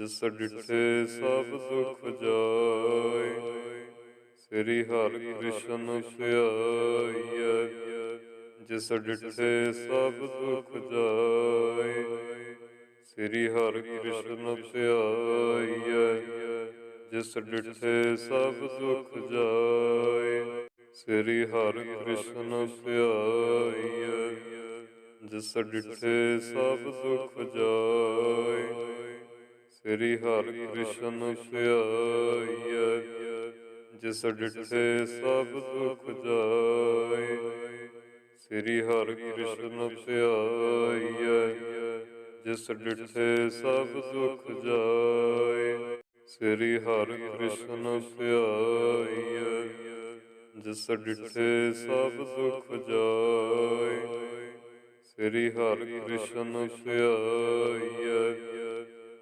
ਜਿਸ ਡਿਠੇ ਸਭ ਦੁਖ ਜਾਏ। ਸ੍ਰੀ ਹਰਿ ਕ੍ਰਿਸ਼ਨ ਧਿਆਈਐ ਜਿਸ ਡਿਠੇ ਸਭ ਦੁਖ ਜਾਏ। ਸ੍ਰੀ ਹਰਿ ਕ੍ਰਿਸ਼ਨ ਧਿਆਈਐ ਜਿਸ ਡਿਠੇ ਸਭ ਦੁਖ ਜਾਏ। ਸ੍ਰੀ ਹਰਿ ਕ੍ਰਿਸ਼ਨ ਧਿਆਈਐ ਜਿਸ ਡਿਠੇ ਸਭ ਦੁਖ ਜਾਏ। ਸ੍ਰੀ ਹਰਿ ਕ੍ਰਿਸ਼ਨ ਧਿਆਈਐ ਜਿਸ ਡਿਠੇ ਸਭ ਦੁਖ ਜਾਏ। ਸ੍ਰੀ ਹਰਿ ਕ੍ਰਿਸ਼ਨ ਧਿਆਈਐ ਜਿਸ ਡਿਠੇ ਸਭ ਦੁਖ ਜਾਏ। ਸ੍ਰੀ ਹਰਿ ਕ੍ਰਿਸ਼ਨ ਧਿਆਈਐ ਜਿਸ ਡਿਠੇ ਸਭ ਦੁਖ ਜਾਏ। ਸ੍ਰੀ ਹਰਿ ਕ੍ਰਿਸ਼ਨ ਧਿਆਈਐ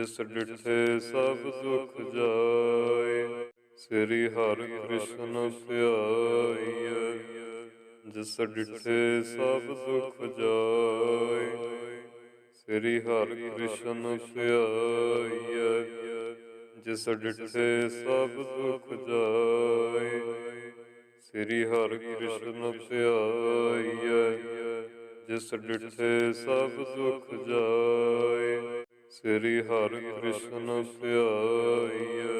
ਜਿਸ ਡਿਠੇ ਸਭ ਦੁਖ ਜਾਏ, ਸ੍ਰੀ ਹਰਿ ਕ੍ਰਿਸ਼ਨ ਧਿਆਈਐ ਜਿਸ ਡਿਠੇ ਸਭ ਦੁਖ ਜਾਏ, ਸ੍ਰੀ ਹਰਿ ਕ੍ਰਿਸ਼ਨ ਧਿਆਈਐ ਜਿਸ ਡਿਠੇ ਸਭ ਦੁਖ ਜਾਏ, ਸ੍ਰੀ ਹਰਿ ਕ੍ਰਿਸ਼ਨ ਧਿਆਈਐ ਜਿਸ ਡਿਠੇ ਸਭ ਦੁਖ ਜਾਏ ਸ੍ਰੀ ਹਰਿ ਕ੍ਰਿਸ਼ਨ ਧਿਆਈਐ,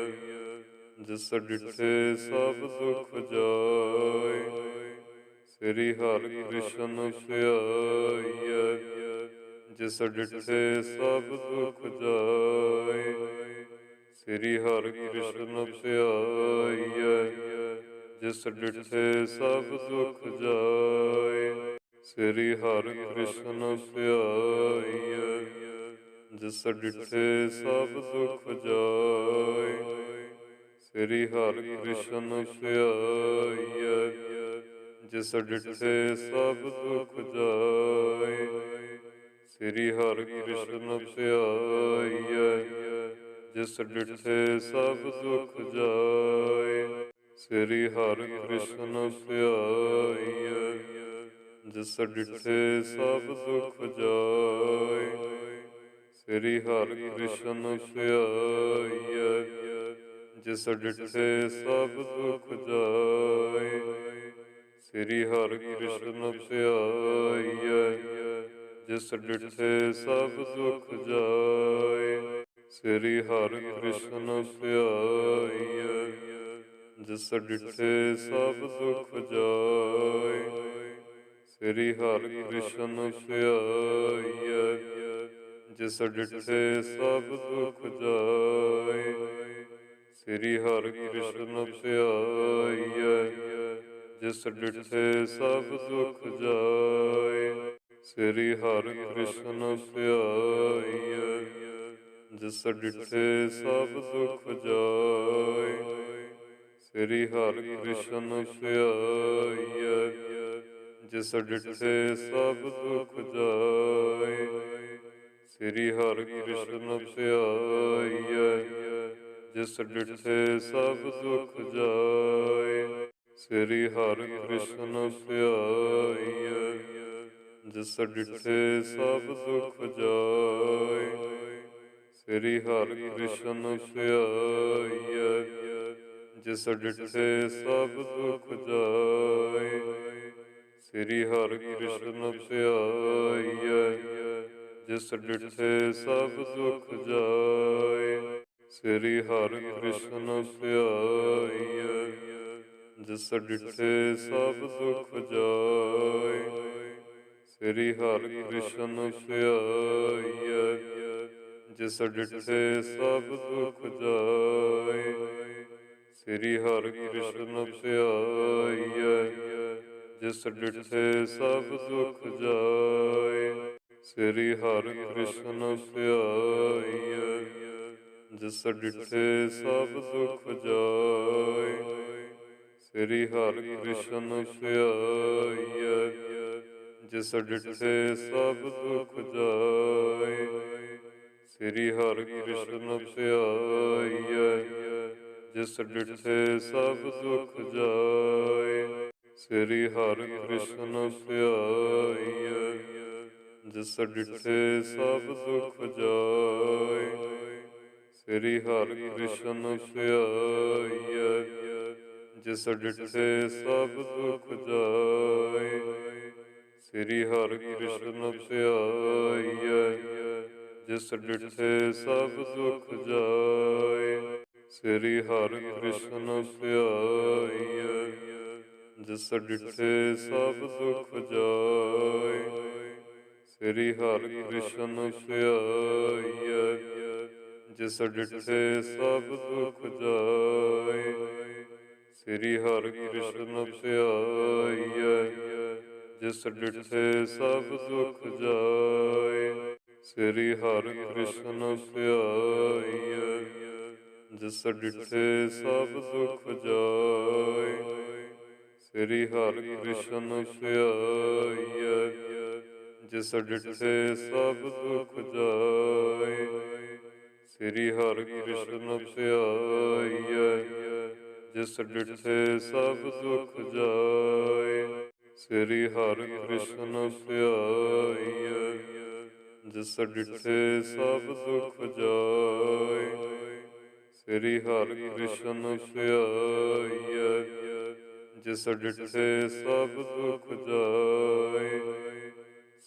ਜਿਸ ਡਿਠੇ ਸਭ ਦੁਖ ਜਾਏ। ਸ੍ਰੀ ਹਰਿ ਕ੍ਰਿਸ਼ਨ ਧਿਆਈਐ, ਜਿਸ ਡਿਠੇ ਸਭ ਦੁਖ ਜਾਏ। ਸ੍ਰੀ ਹਰਿ ਕ੍ਰਿਸ਼ਨ ਧਿਆਈਐ, ਜਿਸ ਡਿਠੇ ਸਭ ਦੁਖ ਜਾਏ। ਸ੍ਰੀ ਹਰਿ ਕ੍ਰਿਸ਼ਨ ਧਿਆਈਐ ਜਿਸ ਡਿਠੇ ਸਭ ਦੁਖ ਜਾਏ, ਸ੍ਰੀ ਹਰਿ ਕ੍ਰਿਸ਼ਨ ਧਿਆਈਐ ਜਿਸ ਡਿਠੇ ਸਭ ਦੁਖ ਜਾਏ, ਸ੍ਰੀ ਹਰਿ ਕ੍ਰਿਸ਼ਨ ਧਿਆਈਐ ਜਿਸ ਡਿਠੇ ਸਭ ਦੁਖ ਜਾਏ, ਸ੍ਰੀ ਹਰਿ ਕ੍ਰਿਸ਼ਨ ਧਿਆਈਐ ਜਿਸ ਡਿਠੇ ਸਭ ਦੁਖ ਜਾਏ ਸ੍ਰੀ ਹਰਿ ਕ੍ਰਿਸ਼ਨ ਧਿਆਈਐ ਜਿਸ ਡਿਠੇ ਸਭ ਦੁਖ ਜਾਏ। ਸ੍ਰੀ ਹਰਿ ਕ੍ਰਿਸ਼ਨ ਧਿਆਈਐ ਜਿਸ ਡਿਠੇ ਸਭ ਦੁਖ ਜਾਏ। ਸ੍ਰੀ ਹਰਿ ਕ੍ਰਿਸ਼ਨ ਧਿਆਈਐ ਜਿਸ ਡਿਠੇ ਸਭ ਦੁਖ ਜਾਏ। ਸ੍ਰੀ ਹਰਿ ਕ੍ਰਿਸ਼ਨ ਧਿਆਈਐ ਜਿਸ ਡਿਠੇ ਸਭ ਦੁਖ ਜਾਏ। ਸ੍ਰੀ ਹਰਿ ਕ੍ਰਿਸ਼ਨ ਧਿਆਈਐ ਜਿਸ ਡਿਠੇ ਸਭ ਦੁਖ ਜਾਏ। ਸ੍ਰੀ ਹਰਿ ਕ੍ਰਿਸ਼ਨ ਧਿਆਈਐ ਜਿਸ ਡਿਠੇ ਸਭ ਦੁਖ ਜਾਏ। ਸ੍ਰੀ ਹਰਿ ਕ੍ਰਿਸ਼ਨ ਧਿਆਈਐ ਜਿਸ ਡਿਠੇ ਸਭ ਦੁਖ ਜਾਏ। ਸ੍ਰੀ ਹਰ ਕ੍ਰਿਸ਼ਨ ਧਿਆਈਐ, ਜਿਸ ਡਿਠੇ ਸਭ ਦੁਖ ਜਾਏ, ਸ੍ਰੀ ਹਰਿ ਕ੍ਰਿਸ਼ਨ ਧਿਆਈਐ, ਜਿਸ ਡਿਠੇ ਸਭ ਦੁਖ ਜਾਏ, ਸ੍ਰੀ ਹਰਿ ਕ੍ਰਿਸ਼ਨ ਧਿਆਈਐ, ਜਿਸ ਡਿਠੇ ਸਭ ਦੁਖ ਜਾਏ, ਸ੍ਰੀ ਹਰਿ ਕ੍ਰਿਸ਼ਨ ਧਿਆਈਐ। ਜਿਸ ਡਿਠੇ ਸਭ ਦੁਖ ਜਾਏ, ਸ੍ਰੀ ਹਰਿ ਕ੍ਰਿਸ਼ਨ ਧਿਆਈਐ। ਜਿਸ ਡਿਠੇ ਸਭ ਦੁਖ ਜਾਏ, ਸ੍ਰੀ ਹਰਿ ਕ੍ਰਿਸ਼ਨ ਧਿਆਈਐ। ਜਿਸ ਡਿਠੇ ਸਭ ਦੁਖ ਜਾਏ, ਸ੍ਰੀ ਹਰਿ ਕ੍ਰਿਸ਼ਨ ਧਿਆਈਐ। ਜਿਸ ਡਿਠੇ ਸਭ ਦੁਖ ਜਾਏ ਸ੍ਰੀ ਹਰਿ ਕ੍ਰਿਸ਼ਨ ਧਿਆਈਐ, ਜਿਸ ਡਿਠੇ ਸਭ ਦੁਖ ਜਾਏ। ਸ੍ਰੀ ਹਰਿ ਕ੍ਰਿਸ਼ਨ ਧਿਆਈਐ, ਜਿਸ ਡਿਠੇ ਸਭ ਦੁਖ ਜਾਏ। ਸ੍ਰੀ ਹਰਿ ਕ੍ਰਿਸ਼ਨ ਧਿਆਈਐ, ਜਿਸ ਡਿਠੇ ਸਭ ਦੁਖ ਜਾਏ। ਸ੍ਰੀ ਹਰਿ ਕ੍ਰਿਸ਼ਨ ਧਿਆਈਐ ਜਿਸ ਡਿਠੇ ਸਭ ਦੁਖ ਜਾਏ, ਸ੍ਰੀ ਹਰਿ ਕ੍ਰਿਸ਼ਨ ਧਿਆਈਐ ਜਿਸ ਡਿਠੇ ਸਭ ਦੁਖ ਜਾਏ, ਸ੍ਰੀ ਹਰਿ ਕ੍ਰਿਸ਼ਨ ਧਿਆਈਐ ਜਿਸ ਡਿਠੇ ਸਭ ਦੁਖ ਜਾਏ, ਸ੍ਰੀ ਹਰਿ ਕ੍ਰਿਸ਼ਨ ਧਿਆਈਐ ਜਿਸ ਡਿਠੇ ਸਭ ਦੁਖ ਜਾਏ ਸ੍ਰੀ ਹਰਿ ਕ੍ਰਿਸ਼ਨ ਧਿਆਈਐ ਜਿਸ ਡਿਠੇ ਸਭ ਦੁਖ ਜਾਏ। ਸ੍ਰੀ ਹਰਿ ਕ੍ਰਿਸ਼ਨ ਧਿਆਈਐ ਜਿਸ ਡਿਠੇ ਸਭ ਦੁਖ ਜਾਏ। ਸ੍ਰੀ ਹਰਿ ਕ੍ਰਿਸ਼ਨ ਧਿਆਈਐ ਜਿਸ ਡਿਠੇ ਸਭ ਦੁਖ ਜਾਏ। ਸ੍ਰੀ ਹਰਿ ਕ੍ਰਿਸ਼ਨ ਧਿਆਈਐ ਜਿਸ ਡਿਠੇ ਸਭ ਦੁਖ ਜਾਏ। ਸ੍ਰੀ ਹਰਿ ਕ੍ਰਿਸ਼ਨ ਧਿਆਈਐ ਜਿਸ ਡਿਠੇ ਸਭ ਦੁਖ ਜਾਏ। ਸ੍ਰੀ ਹਰਿ ਕ੍ਰਿਸ਼ਨ ਧਿਆਈਐ ਜਿਸ ਡਿਠੇ ਸਭ ਦੁਖ ਜਾਏ। ਸ੍ਰੀ ਹਰਿ ਕ੍ਰਿਸ਼ਨ ਧਿਆਈਐ ਜਿਸ ਡਿਠੇ ਸਭ ਦੁਖ ਜਾਏ।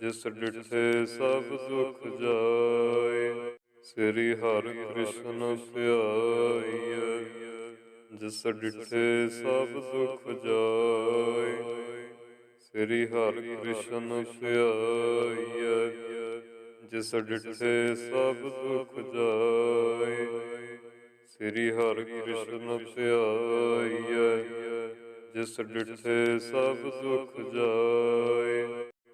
ਜਿਸ ਡਿਠੇ ਸਭ ਦੁਖ ਜਾਏ, ਸ੍ਰੀ ਹਰਿ ਕ੍ਰਿਸ਼ਨ ਧਿਆਈਐ। ਜਿਸ ਡਿਠੇ ਸਭ ਦੁਖ ਜਾਏ, ਸ੍ਰੀ ਹਰਿ ਕ੍ਰਿਸ਼ਨ ਧਿਆਈਐ। ਜਿਸ ਡਿਠੇ ਸਭ ਦੁਖ ਜਾਏ, ਸ੍ਰੀ ਹਰਿ ਕ੍ਰਿਸ਼ਨ ਧਿਆਈਐ। ਜਿਸ ਡਿਠੇ ਸਭ ਦੁਖ ਜਾਏ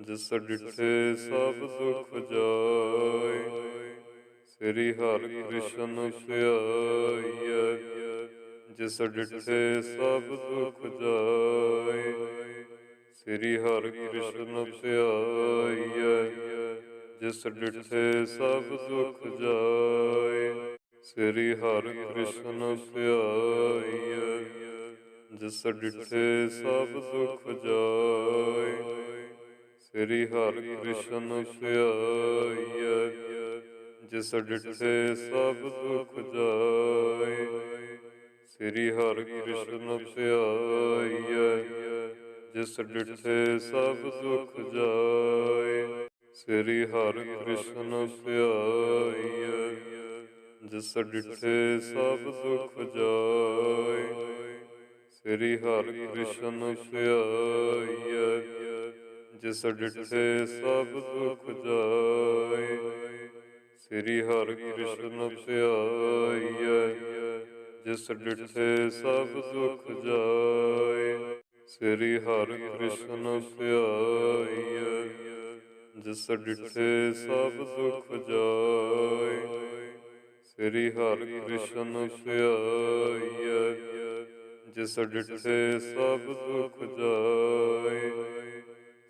ਜਿਸ ਡਿਠੇ ਸਭ ਦੁਖ ਜਾਏ, ਸ੍ਰੀ ਹਰਿ ਕ੍ਰਿਸ਼ਨ ਧਿਆਈਐ ਜਿਸ ਡਿਠੇ ਸਭ ਦੁਖ ਜਾਏ, ਸ੍ਰੀ ਹਰਿ ਕ੍ਰਿਸ਼ਨ ਧਿਆਈਐ ਜਿਸ ਡਿਠੇ ਸਭ ਦੁਖ ਜਾਏ, ਸ੍ਰੀ ਹਰਿ ਕ੍ਰਿਸ਼ਨ ਧਿਆਈਐ ਜਿਸ ਡਿਠੇ ਸਭ ਦੁਖ ਜਾਏ ਸ੍ਰੀ ਹਰਿ ਕ੍ਰਿਸ਼ਨ ਧਿਆਈਐ ਜਿਸ ਡਿਠੇ ਸਭ ਦੁਖ ਜਾਏ। ਸ੍ਰੀ ਹਰਿਕ੍ਰਿਸ਼ਨ ਧਿਆਈਐ ਜਿਸ ਡਿਠੇ ਸਭ ਦੁਖ ਜਾਏ। ਸ੍ਰੀ ਹਰਿਕ੍ਰਿਸ਼ਨ ਧਿਆਈਐ ਜਿਸ ਡਿਠੇ ਸਭ ਦੁਖ ਜਾਏ। ਸ੍ਰੀ ਹਰਿਕ੍ਰਿਸ਼ਨ ਧਿਆਈਐ ਜਿਸ ਡਿਠੇ ਸਭ ਦੁਖ ਜਾਏ, ਸ੍ਰੀ ਹਰਿਕ੍ਰਿਸ਼ਨ ਧਿਆਈਐ ਜਿਸ ਡਿਠੇ ਸਭ ਦੁਖ ਜਾਏ, ਸ੍ਰੀ ਹਰਿਕ੍ਰਿਸ਼ਨ ਧਿਆਈਐ ਜਿਸ ਡਿਠੇ ਸਭ ਦੁਖ ਜਾਏ, ਸ੍ਰੀ ਹਰਿਕ੍ਰਿਸ਼ਨ ਧਿਆਈਐ ਜਿਸ ਡਿਠੇ ਸਭ ਦੁਖ ਜਾਏ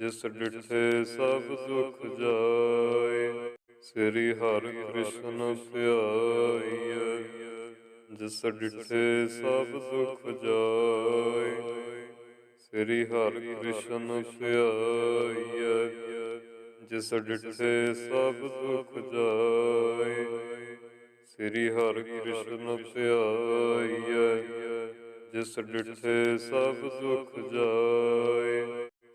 ਜਿਸ ਡਿਠੇ ਸਭ ਦੁਖ ਜਾਏ, ਸ੍ਰੀ ਹਰਿਕ੍ਰਿਸ਼ਨ ਧਿਆਈਐ। ਜਿਸ ਡਿਠੇ ਸਭ ਦੁਖ ਜਾਏ, ਸ੍ਰੀ ਹਰਿਕ੍ਰਿਸ਼ਨ ਧਿਆਈਐ। ਜਿਸ ਡਿਠੇ ਸਭ ਦੁਖ ਜਾਏ, ਸ੍ਰੀ ਹਰਿਕ੍ਰਿਸ਼ਨ ਧਿਆਈਐ। ਜਿਸ ਡਿਠੇ ਸਭ ਦੁਖ ਜਾਏ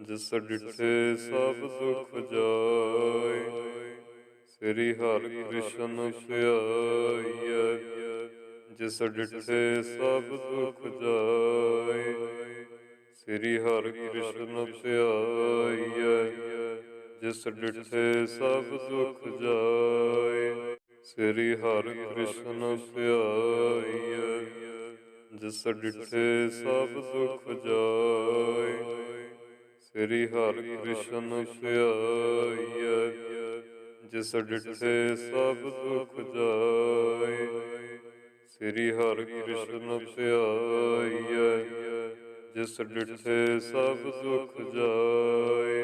ਜਿਸ ਡਿਠੇ ਸਭ ਦੁੱਖ ਜਾਏ, ਸ੍ਰੀ ਹਰਿਕ੍ਰਿਸ਼ਨ ਧਿਆਈਐ ਜਿਸ ਡਿਠੇ ਸਭ ਦੁਖ ਜਾਏ, ਸ੍ਰੀ ਹਰਿਕ੍ਰਿਸ਼ਨ ਧਿਆਈਐ ਜਿਸ ਡਿਠੇ ਸਭ ਦੁਖ ਜਾਏ, ਸ੍ਰੀ ਹਰਿਕ੍ਰਿਸ਼ਨ ਧਿਆਈਐ ਜਿਸ ਡਿਠੇ ਸਭ ਦੁਖ ਜਾਏ ਸ੍ਰੀ ਹਰਿਕ੍ਰਿਸ਼ਨ ਧਿਆਈਐ ਜਿਸ ਡਿਠੇ ਸਭ ਦੁਖ ਜਾਏ। ਸ੍ਰੀ ਹਰਿਕ੍ਰਿਸ਼ਨ ਧਿਆਈਐ ਜਿਸ ਡਿਠੇ ਸਭ ਦੁਖ ਜਾਏ।